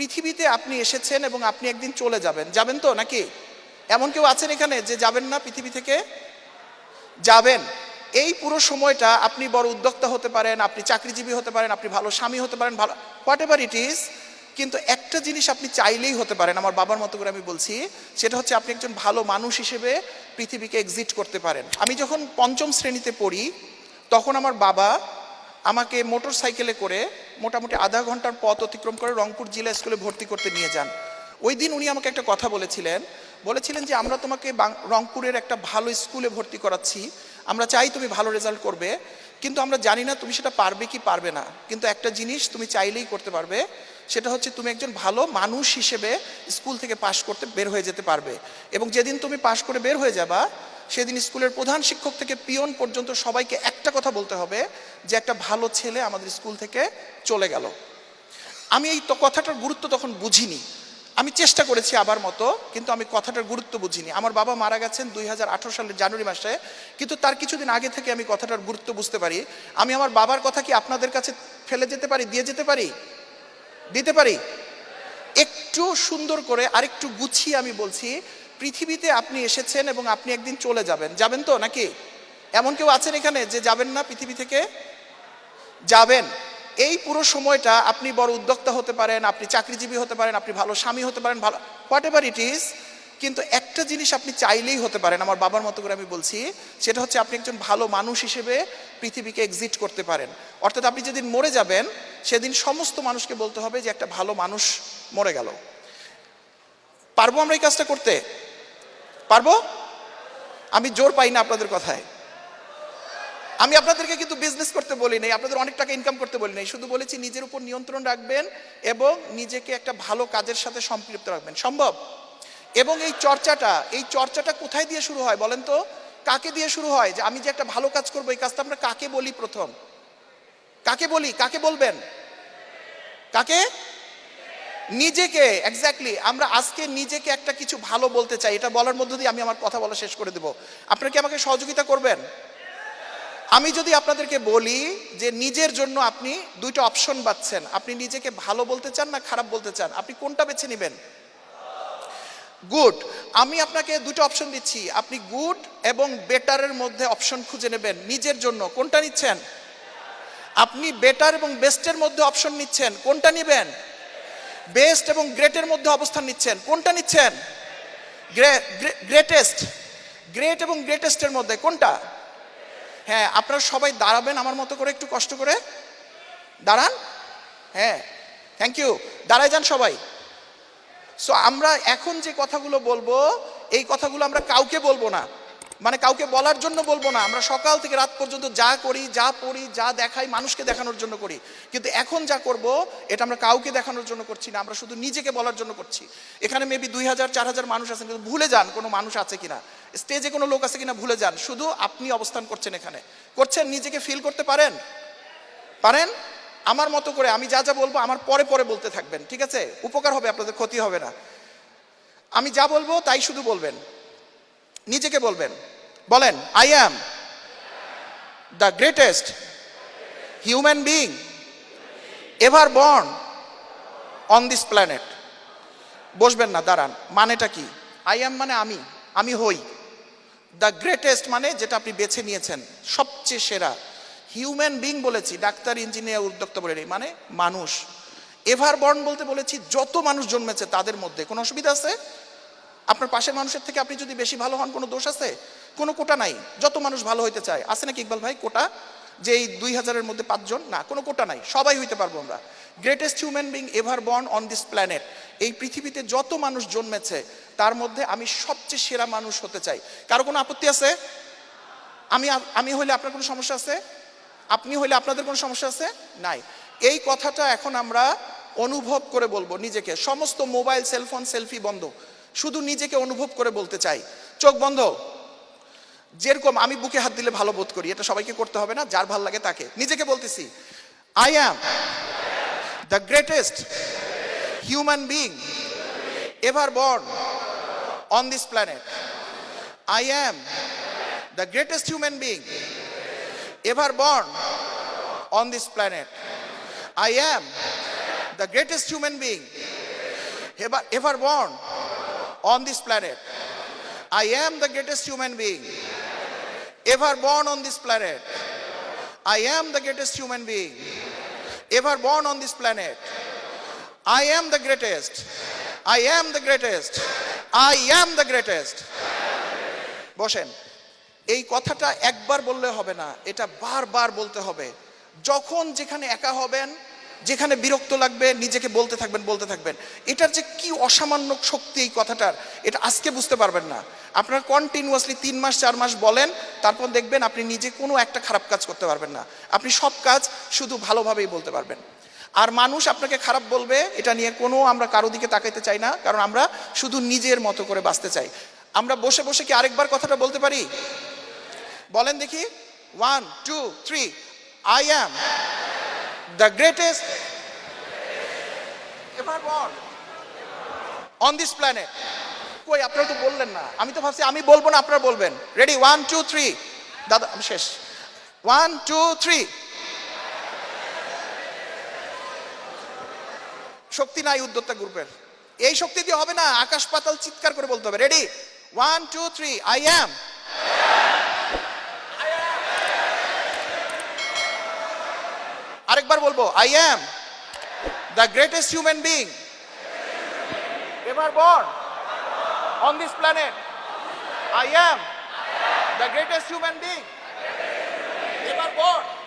পৃথিবীতে আপনি এসেছেন এবং আপনি একদিন চলে যাবেন। যাবেন তো নাকি? এমন কেউ আছেন এখানে যে যাবেন না পৃথিবী থেকে? যাবেন। এই পুরো সময়টা আপনি বড় উদ্যোক্তা হতে পারেন, আপনি চাকরিজীবী হতে পারেন, আপনি ভালো স্বামী হতে পারেন, ভালো হোয়াট এভার ইট ইজ, কিন্তু একটা জিনিস আপনি চাইলেই হতে পারেন, আমার বাবার মতো করে আমি বলছি, সেটা হচ্ছে আপনি একজন ভালো মানুষ হিসেবে পৃথিবীকে এক্সিট করতে পারেন। আমি যখন পঞ্চম শ্রেণীতে পড়ি, তখন আমার বাবা আমাকে মোটর সাইকেলে করে মোটামুটি আধা ঘণ্টার পথ অতিক্রম করে রংপুর জেলা স্কুলে ভর্তি করতে নিয়ে যান। ওই দিন উনি আমাকে একটা কথা বলেছিলেন। বলেছিলেন যে, আমরা তোমাকে রংপুরের একটা ভালো স্কুলে ভর্তি করাচ্ছি। আমরা চাই তুমি ভালো রেজাল্ট করবে, কিন্তু আমরা জানি না তুমি সেটা পারবে কি পারবে না। কিন্তু একটা জিনিস তুমি চাইলেই করতে পারবে, সেটা হচ্ছে তুমি একজন ভালো মানুষ হিসেবে স্কুল থেকে পাশ করতে বের হয়ে যেতে পারবে। এবং যেদিন তুমি পাশ করে বের হয়ে যাবা সেদিন স্কুলের প্রধান শিক্ষক থেকে পিয়ন পর্যন্ত সবাইকে একটা কথা বলতে হবে যে একটা ভালো ছেলে আমাদের স্কুল থেকে চলে গেল। আমি এই কথাটার গুরুত্ব তখন বুঝিনি। আমি চেষ্টা করেছি আবার মতো, কিন্তু আমি কথাটার গুরুত্ব বুঝিনি। আমার বাবা মারা গেছেন দুই হাজার আঠারো সালের জানুয়ারি মাসে, কিন্তু তার কিছুদিন আগে থেকে আমি কথাটার গুরুত্ব বুঝতে পারি। আমি আমার বাবার কথা কি আপনাদের কাছে ফেলে যেতে পারি, দিয়ে যেতে পারি? দিতে পারি? একটু সুন্দর করে আরেকটু গুছিয়ে আমি বলছি পৃথিবীতে আপনি এসেছেন এবং আপনি একদিন চলে যাবেন। যাবেন তো নাকি? এমন কেউ আছেন এখানে যে যাবেন না পৃথিবী থেকে? যাবেন। এই পুরো সময়টা আপনি বড় উদ্যোক্তা হতে পারেন, আপনি চাকরিজীবী হতে পারেন, আপনি ভালো স্বামী হতে পারেন, ভালো হোয়াট এভার ইট ইজ, কিন্তু একটা জিনিস আপনি চাইলেই হতে পারেন, আমার বাবার মতো করে আমি বলছি, সেটা হচ্ছে আপনি একজন ভালো মানুষ হিসেবে পৃথিবীকে এক্সিট করতে পারেন। অর্থাৎ আপনি যেদিন মরে যাবেন, সেদিন সমস্ত মানুষকে বলতে হবে যে একটা ভালো মানুষ মরে গেল। পারব আমরা এই কাজটা করতে? পারব? আমি জোর পাই না আপনাদের কথায়। আমি আপনাদেরকে কিন্তু বিজনেস করতে বলি নাই, আপনাদের অনেক টাকা ইনকাম করতে বলি নাই, শুধু বলেছি নিজের উপর নিয়ন্ত্রণ রাখবেন এবং নিজেকে একটা ভালো কাজের সাথে সম্পৃক্ত রাখবেন। সম্ভব? এবং এই চর্চাটা এই চর্চাটা কোথায় দিয়ে শুরু হয় বলেন তো? কাকে দিয়ে শুরু হয়? যে আমি যে একটা ভালো কাজ করব, এই কাজটা আমরা কাকে বলি প্রথম? কাকে বলি? কাকে বলবেন? কাকে? নিজেকে এক্স্যাক্টলি আমরা আজকে নিজেকে একটা কিছু ভালো বলতে চাই, এটা বলার মধ্য দিয়ে আমি আমার কথা বলা শেষ করে দেব। আপনারা কি আমাকে সহযোগিতা করবেন? আমি যদি আপনাদেরকে বলি যে নিজের জন্য আপনি দুইটা অপশন পাচ্ছেন, আপনি নিজেকে ভালো বলতে চান না খারাপ বলতে চান, আপনি কোনটা বেছে নেবেন? গুড আমি আপনাকে দুটো অপশন দিচ্ছি, আপনি গুড এবং বেটারের মধ্যে অপশন খুঁজে নেবেন, নিজের জন্য, কোনটা নিচ্ছেন? আপনি বেটার এবং বেস্টের মধ্যে অপশন নিচ্ছেন, কোনটা নেবেন? বেস্ট এবং গ্রেটের মধ্যে অবস্থান নিচ্ছেন। কোনটা নিচ্ছেন? গ্রেটেস্ট। গ্রেট এবং গ্রেটেস্টের মধ্যে কোনটা? হ্যাঁ আপনারা সবাই দাঁড়াবেন আমার মতো করে একটু কষ্ট করে। দাঁড়ান। হ্যাঁ থ্যাংক ইউ দাঁড়ায় যান সবাই। সো আমরা এখন যে কথাগুলো বলব, এই কথাগুলো আমরা কাউকে বলব না। মানে কাউকে বলার জন্য বলব না। আমরা সকাল থেকে রাত পর্যন্ত যা করি, যা পড়ি, যা দেখাই মানুষকে দেখানোর জন্য করি। কিন্তু এখন যা করব, এটা আমরা কাউকে দেখানোর জন্য করছি না। আমরা শুধু নিজেকে বলার জন্য করছি। এখানে মেবি দুই হাজার, চার হাজার মানুষ আছেন, কিন্তু ভুলে যান কোনো মানুষ আছে কিনা। স্টেজে কোনো লোক আছে কিনা ভুলে যান। শুধু আপনি অবস্থান করছেন এখানে। করছেন নিজেকে ফিল করতে পারেন? পারেন? আমার মতো করে আমি যা যা বলব, আমার পরে পরে বলতে থাকবেন। ঠিক আছে? উপকার হবে, আপনাদের ক্ষতি হবে না। আমি যা বলব, তাই শুধু বলবেন। নিজেকে বলবেন। বলেন I am the greatest human being ever born on this planet বসবেন না, দাঁড়ান। মানেটা কি? আই অ্যাম মানে আমি আমি হই। দ্য গ্রেটেস্ট মানে যেটা আপনি বেছে নিয়েছেন, সবচেয়ে সেরা। হিউম্যান বিং বলেছি, ডাক্তার, ইঞ্জিনিয়ার, উদ্যোক্তা বলে মানে মানুষ। এভার বর্ন বলতে বলেছি, যত মানুষ জন্মেছে তাদের মধ্যে। কোনো অসুবিধা আছে? আপনার পাশের মানুষের থেকে আপনি যদি বেশি ভালো হন, কোনো দোষ আছে? কোনো কোটা নাই। যত মানুষ ভালো হইতে চায়। আছে নাকি ইকবাল ভাই কোটা? যে এই দুই হাজারের মধ্যে পাঁচজন? না, কোনো কোটা নাই। সবাই হইতে পারব আমরা। Greatest human being ever born on this planet এই পৃথিবীতে যত মানুষ জন্মেছে, তার মধ্যে আমি সবচেয়ে সেরা মানুষ হতে চাই। কারও কোনো আপত্তি আছে? আমি আমি হইলে আপনার কোনো সমস্যা আছে? আপনি হইলে আপনাদের কোনো সমস্যা আছে? নাই। এই কথাটা এখন আমরা অনুভব করে বলব নিজেকে। সমস্ত মোবাইল, সেলফোন, সেলফি বন্ধ। শুধু নিজেকে অনুভব করে বলতে চাই। চোখ বন্ধ। যেরকম আমি বুকে হাত দিলে ভালো বোধ করি এটা সবাইকে করতে হবে না যার ভালো লাগে তাকে। নিজেকে বলতেছি I am the greatest human being ever born on this planet I am the greatest human being ever born on this planet I am the greatest human ever, ever born on this planet. I am the greatest human being ever born on this planet. I am the greatest human being ever born on this planet. I am the greatest. I am the greatest. I am the greatest. বসেন এই কথাটা একবার বললে হবে না এটা বারবার বলতে হবে যখন যেখানে একা হবেন যেখানে বিরক্ত লাগবে, নিজেকে বলতে থাকবেন বলতে থাকবেন। এটার যে কি অসামান্য শক্তি এই কথাটার, এটা আজকে বুঝতে পারবেন না। আপনার কন্টিনিউয়াসলি তিন মাস, চার মাস বলেন, তারপর দেখবেন আপনি নিজে কোনো একটা খারাপ কাজ করতে পারবেন না। আপনি সব কাজ শুধু ভালোভাবেই বলতে পারবেন। আর মানুষ আপনাকে খারাপ বলবে, এটা নিয়ে কোনো আমরা কারও দিকে তাকাইতে চাই না, কারণ আমরা শুধু নিজের মতো করে বাঁচতে চাই। আমরা বসে বসে কি আরেকবার কথাটা বলতে পারি? বলেন দেখি। One two three I am the greatest ever born on this planet কই, আপনারা তো বললেন না। আমি তো ভাবছি, আমি বলব না, আপনারা বলবেন। রেডি ওয়ান টু থ্রি দাদা, আমি শেষ। ওয়ান টু থ্রি শক্তি নাই উদ্যোক্তা গ্রুপের। এই শক্তি দিয়ে হবে না, আকাশ পাতাল চিৎকার করে বলতে হবে। Ready one two three I am আরেকবার বলব I am the greatest human being ever born on this planet I am the greatest human being ever born